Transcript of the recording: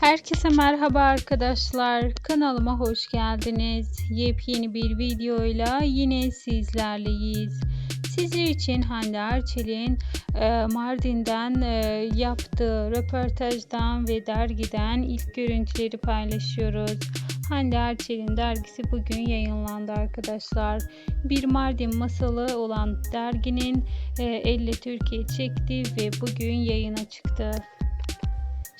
Herkese merhaba arkadaşlar. Kanalıma hoş geldiniz. Yepyeni bir videoyla yine sizlerleyiz. Sizler için Hande Erçel'in e, Mardin'den e, yaptığı röportajdan ve dergiden ilk görüntüleri paylaşıyoruz. Hande Erçel'in dergisi bugün yayınlandı arkadaşlar. Bir Mardin masalı olan derginin e, elle Türkiye çekti ve bugün yayına çıktı.